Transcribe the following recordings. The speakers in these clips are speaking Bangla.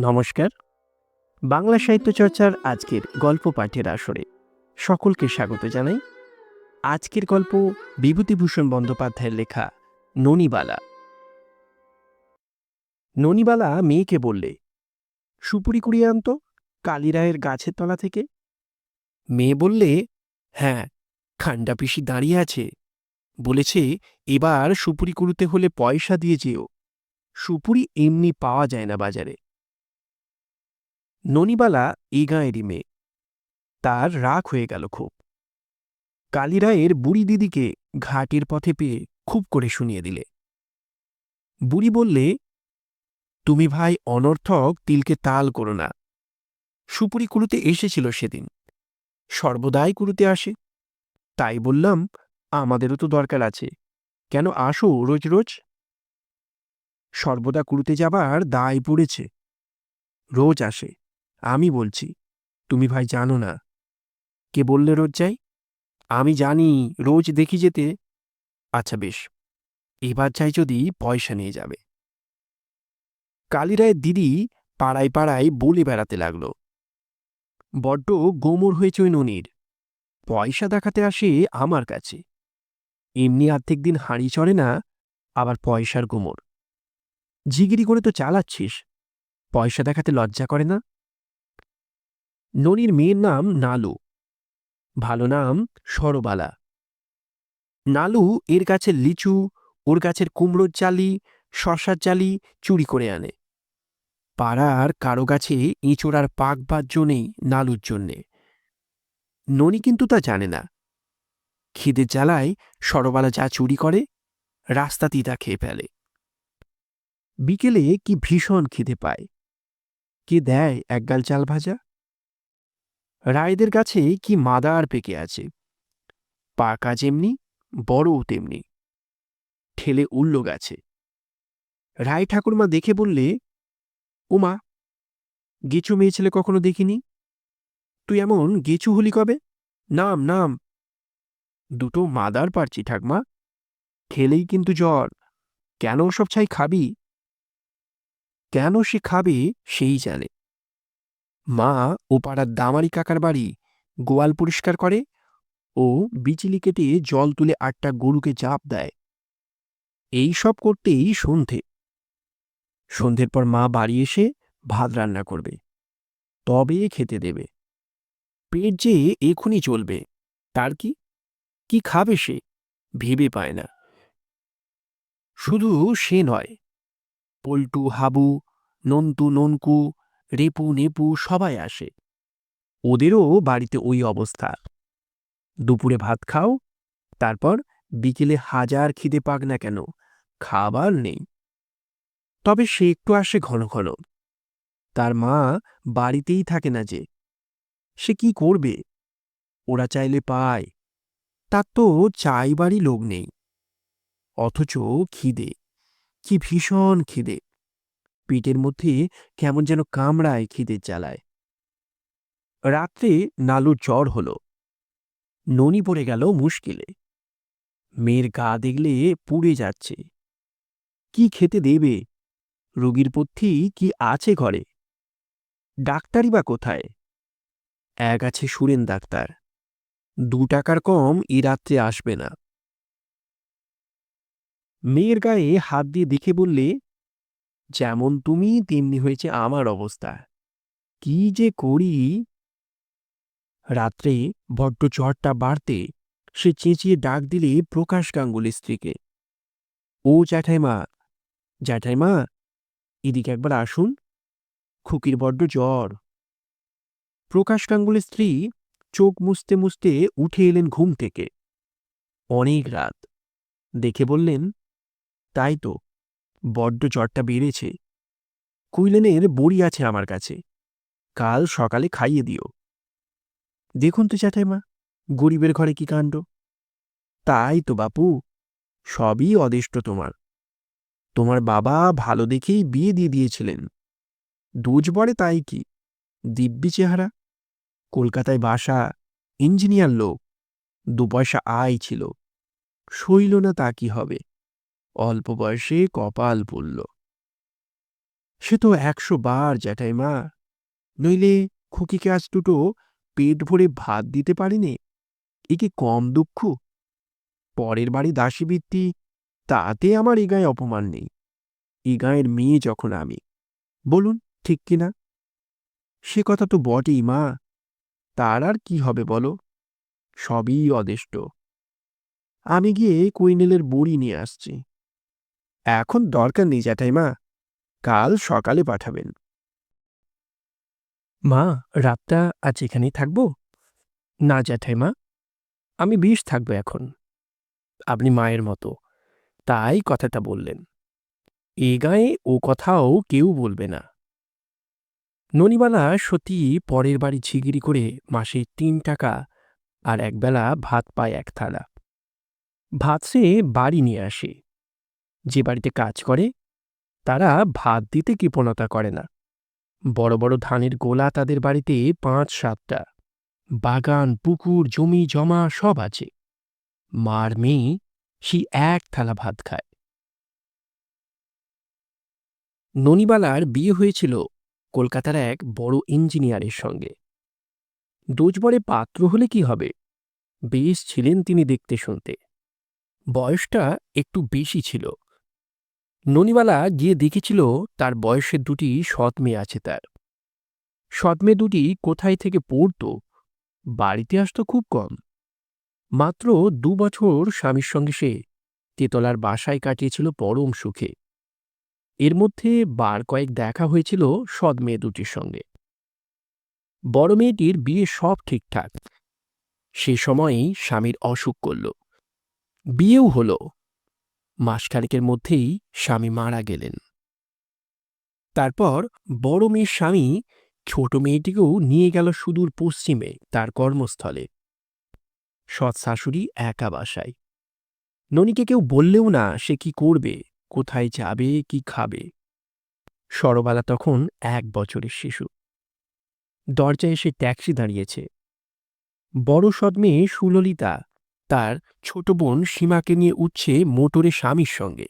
নমস্কার। বাংলা সাহিত্য চর্চার আজকের গল্প পাঠের আসরে সকলকে স্বাগত জানাই। আজকের গল্প বিভূতিভূষণ বন্দ্যোপাধ্যায়ের লেখা ননিবালা। ননিবালা মেয়েকে বললে, সুপুরি কুড়িয়ে আনতো কালীরায়ের গাছের তলা থেকে। মেয়ে বললে হ্যাঁ খান্ডা পিসি দাঁড়িয়ে আছে। বলেছে, এবার সুপুরি কুড়ুতে হলে পয়সা দিয়ে যেও। সুপুরি এমনি পাওয়া যায় না বাজারে। ননিবালা এই গাঁয়েরই মেয়ে। তার রাগ হয়ে গেল খুব। কালীরায়ের বুড়ি দিদিকে ঘাটের পথে পেয়ে খুব করে শুনিয়ে দিলে। বুড়ি বললে, তুমি ভাই অনর্থক, তিলকে তাল করো না। সুপুরি কুরুতে এসেছিল সেদিন। সর্বদাই কুরুতে আসে। তাই বললাম, আমাদেরও তো দরকার আছে। কেন আসো রোজ রোজ? সর্বদা কুরুতে যাবার দায় পড়েছে। রোজ আসে। আমি বলছি, তুমি ভাই জানো না। কে বললে রোজ যাই? আমি জানি, রোজ দেখি যেতে। আচ্ছা বেশ, এবার চাই যদি পয়সা নিয়ে যাবে। কালীরায়ের দিদি পাড়ায় পাড়ায় বলে বেড়াতে লাগল। বড্ড গোমর হয়েছে ওই ননির। পয়সা দেখাতে আসে আমার কাছে। এমনি আর্ধেক দিন হাঁড়ি চড়ে না, আবার পয়সার গোমর। জিগিরি করে তো চালাচ্ছিস। পয়সা দেখাতে লজ্জা করে না? ননির মেয়ের নাম নালু। ভালো নাম সরবালা। নালু এর গাছের লিচু, ওর গাছের কুমড়োর চালি শশার চালি চুরি করে আনে। পাড়ার কারও গাছে ইঁচড়ার পাক বাহ্য নেই নালুর জন্যে। ননি কিন্তু তা জানে না। খিদে জ্বালায় সরবালা যা চুরি করে, রাস্তাতেই তা খেয়ে ফেলে। বিকেলে কি ভীষণ খিদে পায়। কে দেয় একগাল চাল ভাজা? রায়দের কাছে কি মাদার পেকে আছে? পাকা যেমনি, বড়ও তেমনি। ঠেলে উল্ল গাছে। রায় ঠাকুরমা দেখে বললে, উমা, গেচু মেয়ে ছেলে কখনো দেখিনি? তুই এমন গেচু হলি কবে? নাম নাম। দুটো মাদার পারছি ঠাকমা। খেলেই কিন্তু জ্বর। কেন সব ছাই খাবি? কেন সে খাবে, সেই জানে। মা ও পাড়ার দামারি কাকার বাড়ি গোয়াল পরিষ্কার করে ও বিচিলি কেটে জল তুলে আটটা গরুকে চাপ দেয়। এই সব করতেই সন্ধে। সন্ধ্যের পর মা বাড়ি এসে ভাত রান্না করবে। তবে খেতে দেবে। পেট যে এখনই চলবে, তার কি? কি খাবে সে? ভেবে পায় না। শুধু সে নয়, পল্টু, হাবু, নন্তু, ননকু রেপু, নেপু সবাই আসে। ওদেরও বাড়িতে ওই অবস্থা। দুপুরে ভাত খাও, তারপর বিকেলে হাজার খিদে পাক না কেন, খাবার নেই। তবে সে একটু আসে ঘন ঘন। তার মা বাড়িতেই থাকে না যে। সে কি করবে? ওরা চাইলে পায়। তার তো চাইবারই লোক নেই। অথচ খিদে, কি ভীষণ খিদে। পেটের মধ্যে কেমন যেন কামড়ায় খিদের জ্বালায় রাত্রে নালুর জ্বর হল। ননি পড়ে গেল মুশকিলে। মেয়ের গা দেখলে পুড়ে যাচ্ছে। কি খেতে দেবে? রোগীর পথ্যি কি আছে ঘরে? ডাক্তারই বা কোথায়? এক আছে সুরেন ডাক্তার। দু টাকার কম এ রাত্রে আসবে না। মেয়ের গায়ে হাত দিয়ে দেখে বললে যেমন তুমি তেমনি হয়েছে আমার অবস্থা। কি যে করি? রাত্রে বড্ড জ্বরটা বাড়তে সে চেঁচিয়ে ডাক দিলে প্রকাশ গাঙ্গুলির স্ত্রীকে। ও জ্যাঠাইমা জ্যাঠাইমা, এদিকে একবার আসুন। খুকির বড্ড জ্বর। প্রকাশ গাঙ্গুলির স্ত্রী চোখ মুছতে মুছতে উঠে এলেন ঘুম থেকে। অনেক রাত। দেখে বললেন, তাই তো। বড্ড জ্বরটা বেড়েছে। কুইলেনের বড়ি আছে আমার কাছে। কাল সকালে খাইয়ে দিও। দেখুন তো জ্যাঠাইমা, গরিবের ঘরে কি কাণ্ড? তাই তো বাপু, সবই অদিষ্ট তোমার। তোমার বাবা ভালো দেখেই বিয়ে দিয়ে দিয়েছিলেন। দুজ বড়ে তাই কি? দিব্যি চেহারা, কলকাতায় বাসা, ইঞ্জিনিয়ার লোক, দু পয়সা আয় ছিল। সইল না তা কি হবে? অল্প বয়সে কপাল পড়ল। সে তো একশো বার, জ্যাঠাইমা। নইলে খুকিকে আজ দুটো পেট ভরে ভাত দিতে পারিনি? এ কি কম দুঃখ? পরের বাড়ি দাসীবৃত্তি, তাতে আমার এ গায়ে অপমান নেই। এ গায়ের মেয়ে যখন আমি, বলুন ঠিক কিনা সে কথা তো বটেই, মা। তার আর কি হবে বলো? সবই অদেষ্ট। আমি গিয়ে কুইনেলের বড়ি নিয়ে আসছি। এখন দরকার নেই জ্যাঠাইমা কাল সকালে পাঠাবেন। মা, রাতটা আজ এখানেই থাকব? না জ্যাঠাইমা আমি বিষ থাকব এখন। আপনি মায়ের মতো, তাই কথাটা বললেন। এ গায়ে ও কথাও কেউ বলবে না। ননিবালা সত্যি পরের বাড়ি ঝিগিরি করে মাসে তিন টাকা আর একবেলা ভাত পায় এক থালা। ভাত সে বাড়ি নিয়ে আসে। যে বাড়িতে কাজ করে, তারা ভাত দিতে কৃপণতা করে না। বড় বড় ধানের গোলা তাদের বাড়িতে পাঁচ সাতটা। বাগান, পুকুর, জমি, জমা সব আছে। মার মেয়ে, সে এক থালা ভাত খায়। ননিবালার বিয়ে হয়েছিল কলকাতার এক বড় ইঞ্জিনিয়ারের সঙ্গে। ডোজবরে পাত্র হলে কি হবে? বেশ ছিলেন তিনি দেখতে শুনতে। বয়সটা একটু বেশি ছিল। ননিবালা গিয়ে দেখেছিল তার বয়সের দুটি সৎ মেয়ে আছে তার। সৎ মেয়ে দুটি কোথায় থেকে পড়ত, বাড়িতে আসতো খুব কম। মাত্র দু বছর স্বামীর সঙ্গে সে তেতলার বাসায় কাটিয়েছিল পরম সুখে। এর মধ্যে বার কয়েক দেখা হয়েছিল সৎ মেয়ে দুটির সঙ্গে। বড় মেয়েটির বিয়ে সব ঠিকঠাক। সে সময়েই স্বামীর অসুখ করল। বিয়েও হল। মাসখানেকের মধ্যেই স্বামী মারা গেলেন। তারপর বড় মেয়ের স্বামী ছোট মেয়েটিকেও নিয়ে গেল সুদূর পশ্চিমে তার কর্মস্থলে। সৎ শাশুড়ি একা বাসায়। ননীকে কেউ বললেও না সে কি করবে, কোথায় যাবে, কি খাবে। সরবালা তখন এক বছরের শিশু। দরজায় এসে ট্যাক্সি দাঁড়িয়েছে। বড় সৎ মেয়ে সুললিতা তার ছোট বোন সীমাকে নিয়ে উঠছে মোটরে স্বামীর সঙ্গে।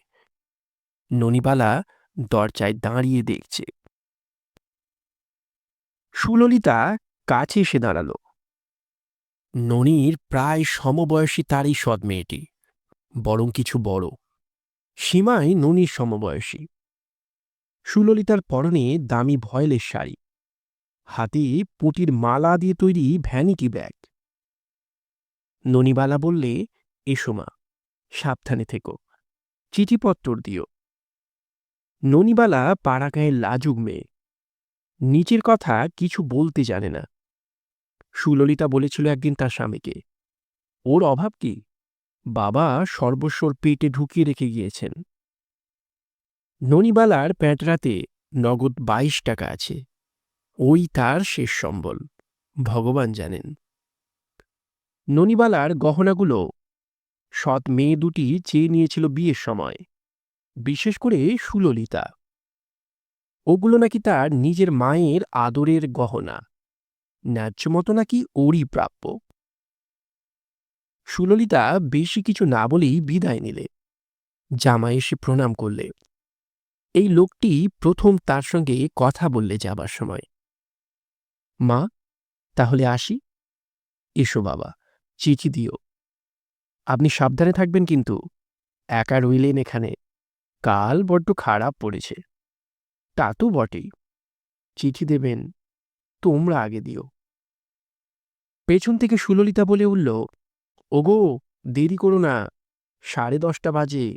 ননিবালা দরজায় দাঁড়িয়ে দেখছে। সুললিতা কাছে এসে দাঁড়াল। ননির প্রায় সমবয়সী তারই সৎ মেয়েটি, বরং কিছু বড়। সীমাই ননির সমবয়সী। সুললিতার পরনে দামি ভয়েলের শাড়ি। হাতে পুঁটির মালা দিয়ে তৈরি ভ্যানিটি ব্যাগ। ননিবালা বললে, এসো মা, সাবধানে থেকো। চিঠিপত্তর দিও। ননিবালা পাড়াগাঁয়ের লাজুক মেয়ে। নিচের কথা কিছু বলতে জানে না। সুললিতা বলেছিল একদিন তার স্বামীকে, ওর অভাব কি? বাবা সর্বস্বর পেটে ঢুকিয়ে রেখে গিয়েছেন। ননিবালার প্যাঁটরাতে নগদ বাইশ টাকা আছে। ওই তার শেষ সম্বল, ভগবান জানেন। ননিবালার গহনাগুলো। সৎ মেয়ে দুটি চেয়ে নিয়েছিল বিয়ের সময়, বিশেষ করে সুললিতা। ওগুলো নাকি তার নিজের মায়ের আদরের গহনা, ন্যায্য মতো নাকি ওরই প্রাপ্য। সুললিতা বেশি কিছু না বলেই বিদায় নিলে। জামা এসে প্রণাম করলে। এই লোকটি প্রথম তার সঙ্গে কথা বললে যাবার সময়। মা, তাহলে আসি। এসো বাবা। চিঠি দিও। আপনি সাবধানে থাকবেন কিন্তু, একা রইলেন এখানে। কাল বড্ড খারাপ পড়েছে। তা তো বটেই। চিঠি দেবেন, তোমরা আগে দিও। পেছন থেকে সুললিতা বলে উঠল, ওগো, দেরি করো না, সাড়ে দশটা বাজে।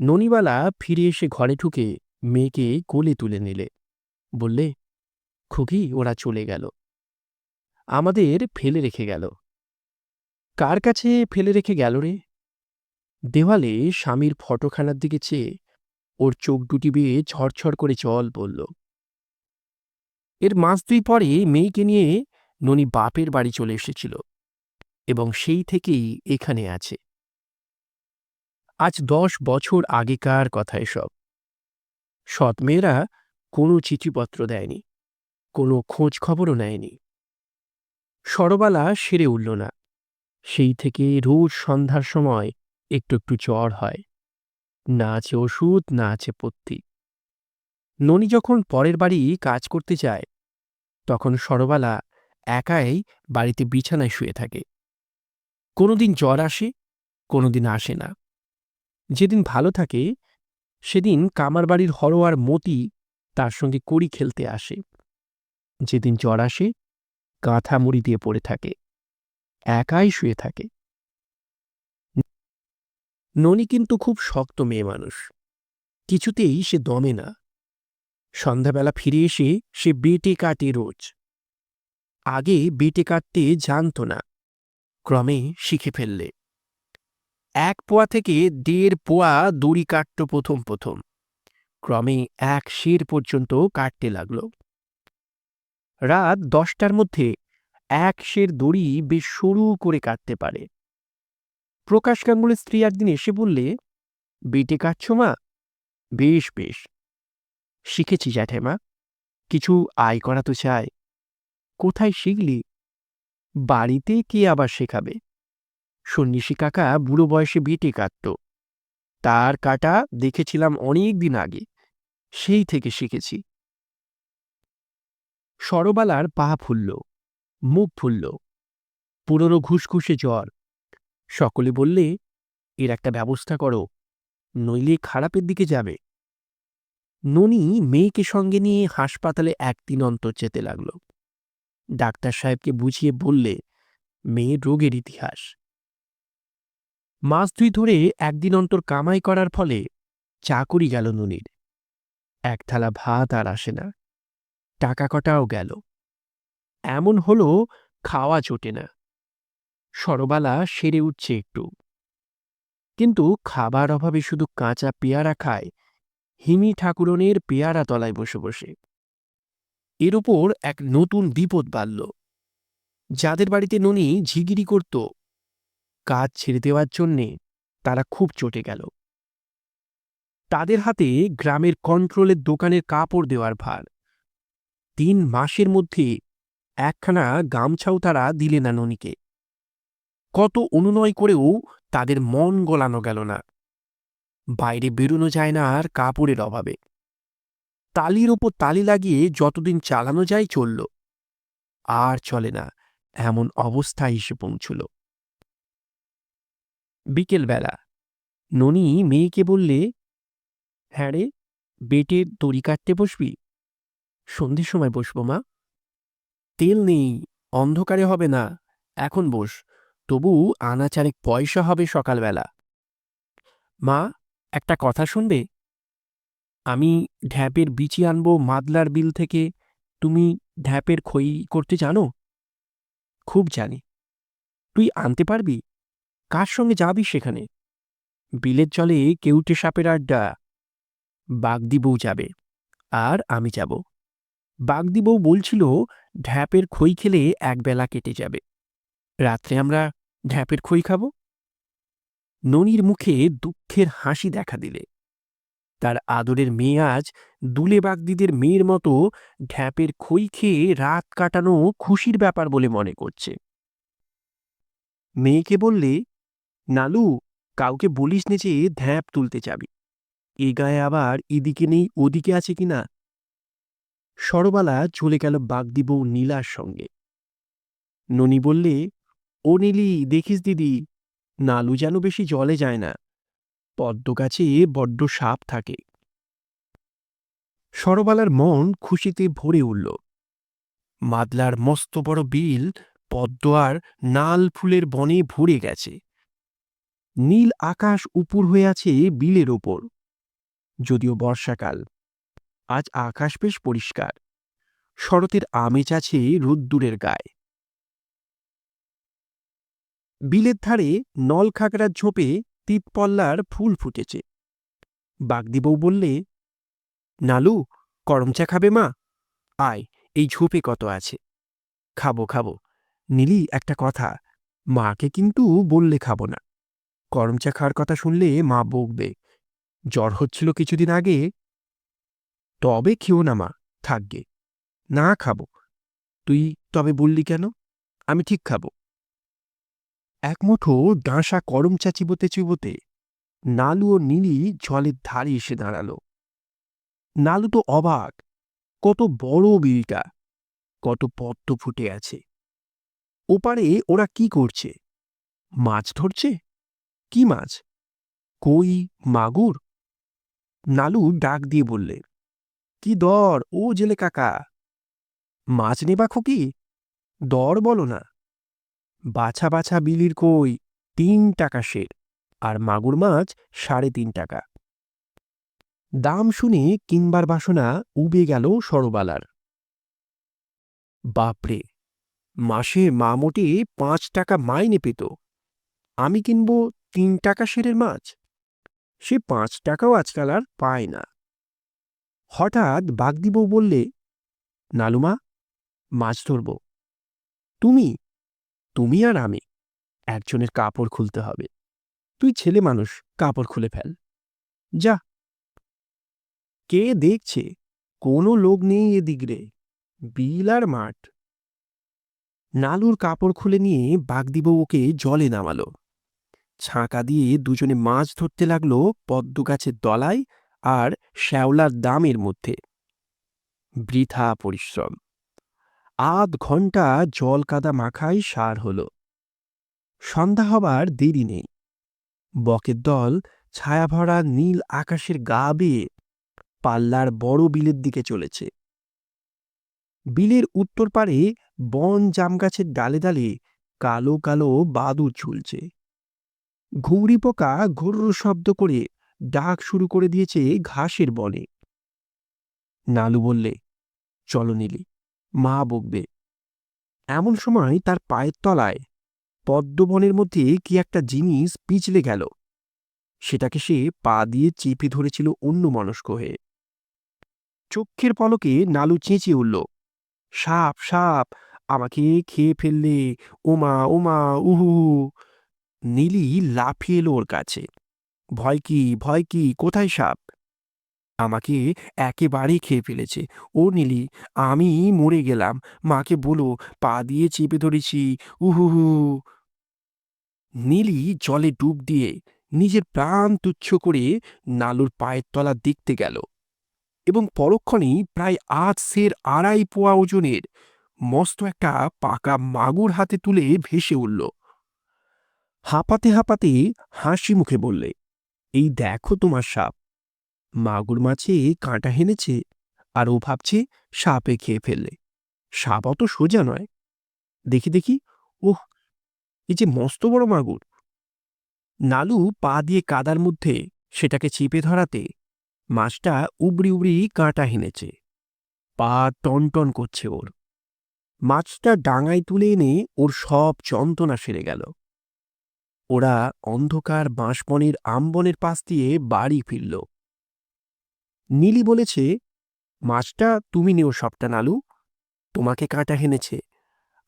ননিবালা ফিরে এসে ঘরে ঢুকে মেয়েকে কোলে তুলে নিলে। বললে, খুকি, ওরা চলে গেল। আমাদের ফেলে রেখে গেল। কার কাছে ফেলে রেখে গেল রে? দেওয়ালে স্বামীর ফটোখানার দিকে চেয়ে ওর চোখ দুটি বেয়ে ঝরঝর করে জল পড়ল এর মাস দুই পরে মেয়েকে নিয়ে ননি বাপের বাড়ি চলে এসেছিল এবং সেই থেকেই এখানে আছে। আজ দশ বছর আগেকার কথা এসব। সৎ মেয়েরা কোনো চিঠিপত্র দেয়নি, কোনো খোঁজ খবরও নেয়নি। সরবালা সেরে উঠল না। সেই থেকে রোজ সন্ধ্যার সময় একটু একটু জ্বর হয়। না আছে ওষুধ, না আছে পত্তি। ননি যখন পরের বাড়ি কাজ করতে যায়, তখন সরবালা একাই বাড়িতে বিছানায় শুয়ে থাকে। কোনোদিন জ্বর আসে, কোনোদিন আসে না। যেদিন ভালো থাকে, সেদিন কামার বাড়ির হরোয়ার মতি তার সঙ্গে কড়ি খেলতে আসে। যেদিন জ্বর আসে কাঁথা মুড়ি দিয়ে পড়ে থাকে। একাই শুয়ে থাকে। ননি কিন্তু খুব শক্ত মেয়ে মানুষ। কিছুতেই সে দমে না। সন্ধ্যাবেলা ফিরে এসে সে বেটে কাটে রোজ। আগে বেটে কাটতে জানত না। ক্রমে শিখে ফেললে। এক পোয়া থেকে দেড় পোয়া দড়ি কাটত প্রথম প্রথম। ক্রমে এক শের পর্যন্ত কাটতে লাগল। রাত দশটার মধ্যে এক শের দড়ি বেশ সরু করে কাটতে পারে। প্রকাশ গাঙ্গুলের স্ত্রী একদিন এসে বললে, বেটে কাটছ মা? বেশ বেশ। শিখেছি জ্যাঠেমা কিছু আয় করা তো চাই। কোথায় শিখলি? বাড়িতে কে আবার শেখাবে? সন্ন্যাসী কাকা বুড়ো বয়সে বেটে কাটত। তার কাটা দেখেছিলাম অনেক দিন আগে। সেই থেকে শিখেছি। সরবালার পা ফুলল, মুখ ফুলল। পুরনো ঘুষঘুষে জ্বর। সকলে বললে, এর একটা ব্যবস্থা করো, নইলে খারাপের দিকে যাবে। ননি মেয়েকে সঙ্গে নিয়ে হাসপাতালে একদিন অন্তর যেতে লাগল। ডাক্তার সাহেবকে বুঝিয়ে বললে, মেয়ে রোগের ইতিহাস। মাস দুই ধরে একদিন অন্তর কামাই করার ফলে চাকরি গেল ননির। এক থালা ভাত আর আসে না। টাকা কটাও গেল। এমন হলো খাওয়া জোটে না। সরবালা সেরে উঠছে একটু। কিন্তু খাবার অভাবে শুধু কাঁচা পেয়ারা খায়, হিমি ঠাকুরনের পেয়ারা তলায় বসে বসে। এর ওপর এক নতুন বিপদ বাড়ল। যাদের বাড়িতে ননি ঝিগিরি করত, কাজ ছেড়ে দেওয়ার জন্যে তারা খুব চটে গেল। তাদের হাতে গ্রামের কন্ট্রোলের দোকানের কাপড় দেওয়ার ভার। তিন মাসের মধ্যে একখানা গামছাও তারা দিলে না ননিকে। কত অনুনয় করেও তাদের মন গলানো গেল না। বাইরে বেরোনো যায় না আর কাপড়ের অভাবে। তালির ওপর তালি লাগিয়ে যতদিন চালানো যায় চলল। আর চলে না, এমন অবস্থায় এসে পৌঁছল। বিকেলবেলা ননি মেয়েকে বললে হ্যাঁ রে, বেটের দড়ি কাটতে বসবি? সন্ধ্যের সময় বসবো, মা। তেল নেই, অন্ধকারে হবে না, এখন বস। তবু আনা চারেক পয়সা হবে সকালবেলা। মা, একটা কথা শুনবে? আমি ঢ্যাপের বিচি আনব মাদলার বিল থেকে। তুমি ঢ্যাপের খই করতে জানো? খুব জানি। তুই আনতে পারবি? কার সঙ্গে যাবি সেখানে? বিলের জলে কেউটে সাপের আড্ডা। বাগদি বউ যাবে, আর আমি যাব। বাগদি বউ বলছিল, ঢ্যাপের খই খেলে একবেলা কেটে যাবে। রাত্রে আমরা ঢ্যাপের খই খাব? ননির মুখে দুঃখের হাসি দেখা দিলে। তার আদরের মেয়ে আজ দুলে বাগদিদের মেয়ের মতো ঢ্যাপের খই খেয়ে রাত কাটানো খুশির ব্যাপার বলে মনে করছে। মেয়েকে বললে, নালু, কাউকে বলিস নে যে ধ্যাপ তুলতে যাবি। এ গায়ে আবার এদিকে নেই, ওদিকে আছে কিনা? সরবালা চলে গেল বাগদি বউ নীলার সঙ্গে। ননি বললে, ও নীলি, দেখিস দিদি, নালু যেন বেশি জলে যায় না, পদ্ম গাছে বড্ড সাপ থাকে। সরবালার মন খুশিতে ভরে উঠল। মাদলার মস্ত বড় বিল পদ্ম আর নাল ফুলের বনে ভরে গেছে। নীল আকাশ উপুর হয়ে আছে বিলের ওপর। যদিও বর্ষাকাল। আজ আকাশ বেশ পরিষ্কার। শরতের আমেজ আছে রোদ্দুরের গায়ে। বিলের ধারে নলখাগড়ার ঝোপে তিতপল্লার ফুল ফুটেছে। বাগদিবউ বললে, নালু করমচা খাবে মা? আয়, এই ঝোপে কত আছে। খাব খাব। নীলি একটা কথা, মাকে কিন্তু বললে খাব না। করমচা খাওয়ার কথা শুনলে মা বকবে। জ্বর হচ্ছিল কিছুদিন আগে তবে খেও না মা থাকবে না খাব। তুই তবে বললি কেন? আমি ঠিক খাব। একমুঠো ডাঁসা করমচা চিবোতে চিবোতে নালু ও নীলি জলের ধারে এসে দাঁড়াল। নালু তো অবাক, কত বড় বিলটা কত পদ্ম ফুটে আছে। ওপারে ওরা কি করছে? মাছ ধরছে? কি মাছ? কই মাগুর? নালু ডাক দিয়ে বললে কি দর, ও জেলে কাকা। মাছ নেবা খুকি? দর বলো না। বাছা বাছা বিলির কই, তিন টাকা সের আর মাগুর মাছ সাড়ে তিন টাকা। দাম শুনে কিনবার বাসনা উবে গেল সরবালার। বাপরে, মাসে মা মোটে পাঁচ টাকা মাইনে পেত। আমি কিনব তিন টাকা সেরের মাছ? সে পাঁচ টাকাও আজকাল আর পায় না। হঠাৎ বাগদিবউ বললে, নালুমা, মাছ ধরব। তুমি তুমি আর আমি একজনের কাপড় খুলতে হবে। তুই ছেলে মানুষ, কাপড় খুলে ফেল। যা। কে দেখছে, কোনো লোক নেই এদিক রে, বিল আর মাঠ। নালুর কাপড় খুলে নিয়ে বাগদিবউ ওকে জলে নামালো। ছাঁকা দিয়ে দুজনে মাছ ধরতে লাগল পদ্ম গাছের দলায় আর শ্যাওলার দামের মধ্যে। বৃথা পরিশ্রম। আধ ঘণ্টা জল কাদা মাখাই সার হল। সন্ধ্যা হবার দেরি নেই। বকের দল ছায়াভরা নীল আকাশের গা বেয়ে পাল্লার বড় বিলের দিকে চলেছে। বিলের উত্তর পারে বন জামগাছের ডালে ডালে কালো কালো বাদুর ঝুলছে। ঘুংরি পোকা ঘোর শব্দ করে ডাক শুরু করে দিয়েছে ঘাসের বনে। নালু বললে, চলো নীলি, মা বকবে। এমন সময় তার পায়ের তলায় পদ্মবনের মধ্যে কি একটা জিনিস পিছলে গেল। সেটাকে সে পা দিয়ে চেপে ধরেছিল অন্য মনস্ক হয়ে। চক্ষের পলকে নালু চেঁচিয়ে উঠল, সাপ সাপ, আমাকে খেয়ে ফেললে, ওমা ওমা উহু। নীলি লাফিয়ে এলো ওর কাছে। ভয় কি ভয় কি, কোথায় সাপ? আমাকে একেবারেই খেয়ে ফেলেছে। ও নীলি, আমি মরে গেলাম। মাকে বলো, পা দিয়ে চেপে ধরেছি। উহুহু। নীলি জলে ডুব দিয়ে নিজের প্রাণ তুচ্ছ করে নালুর পায়ের তলা দেখতে গেল এবং পরক্ষণেই প্রায় আধ সের আড়াই পোয়া ওজনের মস্ত একটা পাকা মাগুর হাতে তুলে ভেসে উঠল। হাঁপাতে হাঁপাতে হাসি মুখে বললে এই দেখো তোমার সাপ। মাগুর মাছে কাঁটা হেনেছে আর ও ভাবছে সাপে খেয়ে ফেললে। সাপ অত সোজা নয়। দেখি দেখি, ওহ, এই যে মস্ত বড় মাগুর। নালু পা দিয়ে কাদার মধ্যে সেটাকে চেপে ধরাতে মাছটা উবড়ি উবড়ি কাঁটা হেনেছে। পা টনটন করছে ওর। মাছটা ডাঙায় তুলে এনে ওর সব যন্ত্রণা সেরে গেল। ওরা অন্ধকার বাঁশবনের আমবনের পাশ দিয়ে বাড়ি ফিরল। নীলি বলেছে, মাছটা তুমি নেও সবটা, নালু। তোমাকে কাঁটা হেনেছে,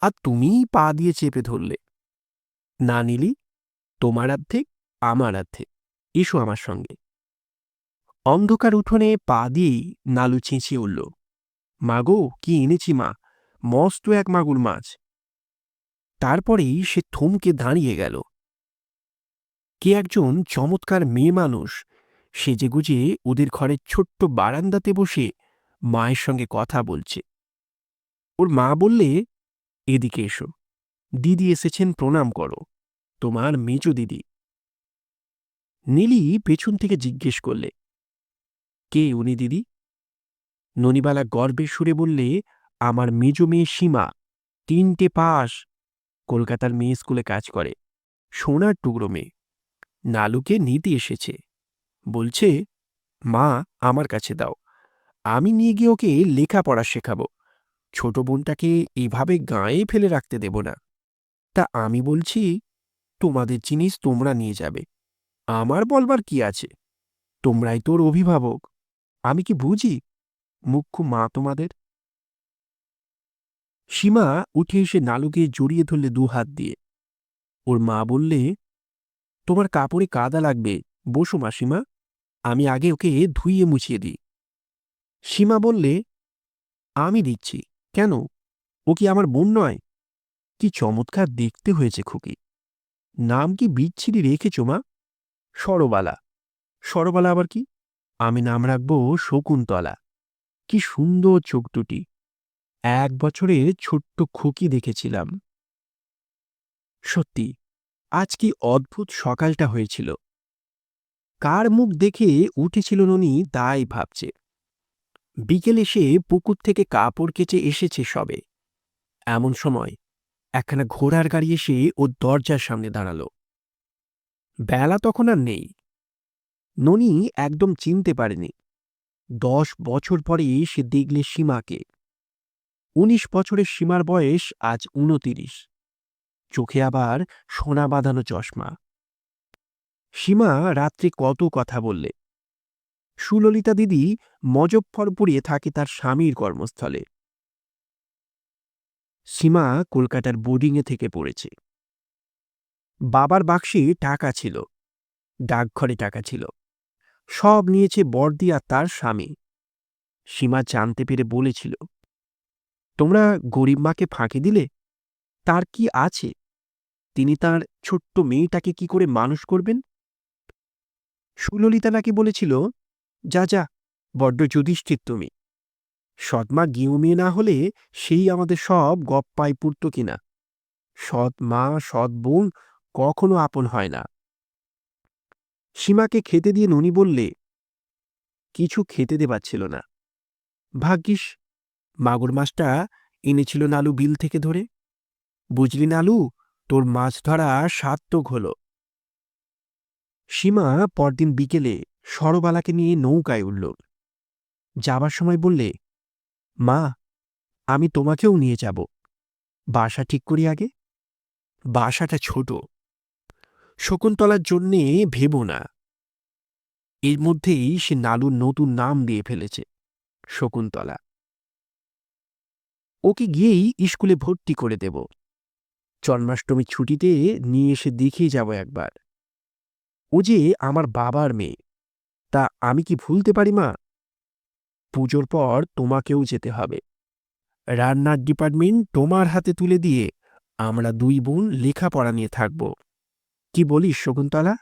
আর তুমিই পা দিয়ে চেপে ধরলে। না, নীলি, তোমার অর্ধেক, আমার অর্ধেক। এসো আমার সঙ্গে। অন্ধকার উঠোনে পা দিয়েই নালু চেঁচিয়ে উঠল, মাগো, কি এনেছি মা? মস্ত এক মাগুর মাছ। তারপরেই সে থমকে দাঁড়িয়ে গেল। কে একজন চমৎকার মেয়ে মানুষ? সেজেগুজে ওদের ঘরের ছোট্ট বারান্দাতে বসে মায়ের সঙ্গে কথা বলছে। ওর মা বললে, এদিকে এসো। দিদি এসেছেন, প্রণাম করো। তোমার মেজ দিদি। নীলি পেছন থেকে জিজ্ঞেস করলে, কে উনি দিদি? ননিবালা গর্বের সুরে বললে, আমার মেজ মেয়ে সীমা, তিনটে পাশ। কলকাতার মেয়ে স্কুলে কাজ করে। সোনার টুকরো মেয়ে। নালুকে নিতে এসেছে। বলছে, মা, আমার কাছে দাও। আমি নিয়ে গিয়ে ওকে লেখাপড়া শেখাবো। ছোট বোনটাকে এভাবে গায়ে ফেলে রাখতে দেব না। তা আমি বলছি, তোমাদের জিনিস তোমরা নিয়ে যাবে। আমার বলবার কি আছে? তোমরাই তোর অভিভাবক। আমি কি বুঝি? মুখ্য মা তোমাদের? সীমা উঠে এসে নালুকে জড়িয়ে ধরলে দু হাত দিয়ে। ওর মা বললে তোমার কাপড়ে কাদা লাগবে, বসো মাসিমা। আমি আগে ওকে ধুইয়ে মুছিয়ে দিই। সীমা বললে, আমি দিচ্ছি। কেন? ও কি আমার বোন নয়? কি চমৎকার দেখতে হয়েছে খুকি। নাম কি বিচ্ছিরি রেখেছ মা? সরবালা। সরবালা আবার কি? আমি নাম রাখব শকুন্তলা। কি সুন্দর চোখ দুটি এক বছরের ছোট্ট খুকি দেখেছিলাম। সত্যি আজ কি অদ্ভুত সকালটা হয়েছিল? কার মুখ দেখে উঠেছিল ননি তাই ভাবছে। বিকেল এসে পুকুর থেকে কাপড় কেচে এসেছে সবে। এমন সময় একখানা ঘোড়ার গাড়ি এসে ও দরজার সামনে দাঁড়াল। বেলা তখন আর নেই। ননি একদম চিনতে পারেনি। দশ বছর পরে সে দেখলে সীমাকে। উনিশ বছরের সীমার বয়স আজ উনতিরিশ চোখে আবার সোনা বাঁধানো চশমা। সীমা রাত্রে কত কথা বললে। সুললিতা দিদি মজফ্ফরপুরে থাকে তার স্বামীর কর্মস্থলে। সীমা কলকাতার বোর্ডিংয়ে থেকে পড়েছে। বাবার বাক্সে টাকা ছিল। ডাকঘরে টাকা ছিল। সব নিয়েছে বর্দি আর তার স্বামী। সীমা জানতে পেরে বলেছিল, তোমরা গরিব মাকে ফাঁকি দিলে? তার কি আছে? তিনি তার ছোট্ট মেয়েটাকে কি করে মানুষ করবেন? সুললিতা নাকি বলেছিল, যা যা, বড্ড যুধিষ্ঠির তুমি। সৎমা মেয়ে না হলে সেই আমাদের সব গপ্পায় পুরত কিনা সৎ মা, সৎ বোন কখনো আপন হয় না। সীমাকে খেতে দিয়ে ননি বললে, কিছু খেতে দেবার ছিল না। ভাগ্যিস, মাগুর মাছটা এনেছিল নালু বিল থেকে ধরে। বুঝলি নালু তোর মাছ ধরা সার্থক হল। সীমা পরদিন বিকেলে সরবালাকে নিয়ে নৌকায় উঠল। যাবার সময় বললে, মা, আমি তোমাকেও নিয়ে যাব। বাসা ঠিক করি আগে? বাসাটা ছোট। শকুন্তলার জন্যে ভেব না। এর মধ্যেই সে নালুর নতুন নাম দিয়ে ফেলেছে, শকুন্তলা। ওকে গিয়েই স্কুলে ভর্তি করে দেব। জন্মাষ্টমী ছুটিতে নিয়ে এসে দেখিয়ে যাব একবার। ও যে আমার বাবার মেয়ে, তা আমি কি ভুলতে পারি, মা? পুজোর পর তোমাকেও যেতে হবে। রান্নার ডিপার্টমেন্ট তোমার হাতে তুলে দিয়ে আমরা দুই বোন লেখাপড়া নিয়ে থাকব। কি বলিস, শকুন্তলা?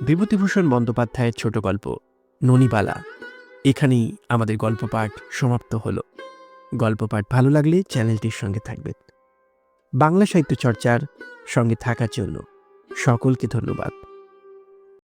বিভূতিভূষণ বন্দ্যোপাধ্যায়ের ছোট গল্প, ননিবালা। এখানেই আমাদের গল্প পাঠ সমাপ্ত হলো। গল্প পাঠ ভালো লাগলে চ্যানেলটির সঙ্গে থাকবেন। বাংলা সাহিত্য চর্চার সঙ্গে থাকার জন্য সকলকে ধন্যবাদ।